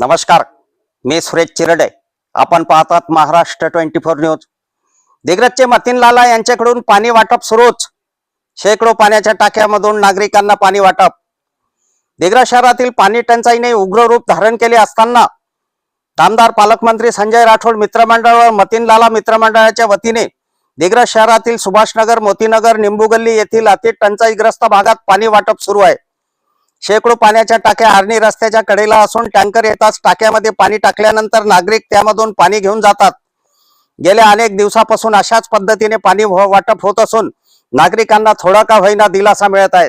नमस्कार मी सुरेश चिरडे. आपण पाहतात महाराष्ट्र ट्वेंटी फोर न्यूज. दिग्रजचे मतीन लाला यांच्याकडून पाणी वाटप सुरूच. शेकडो पाण्याच्या टाक्यामधून नागरिकांना पाणी वाटप. दिग्रज शहरातील पाणी टंचाईने उग्र रूप धारण केले असताना आमदार पालकमंत्री संजय राठोड मित्रमंडळ व मतीन लाला मित्रमंडळाच्या वतीने दिग्रज शहरातील सुभाषनगर मोतीनगर निंबूगल्ली येथील अति टंचाईग्रस्त भागात पाणी वाटप सुरू आहे. शेकडो पाण्याच्या टाक्या आर्णी रस्त्याच्या कडेला असून टँकर येताच टाक्यामध्ये पाणी टाकल्यानंतर नागरिक त्यामधून पाणी घेऊन जातात. गेल्या अनेक दिवसापासून अशाच पद्धतीने पाणी वाटप होत असून नागरिकांना थोडा का होईना दिलासा मिळत आहे.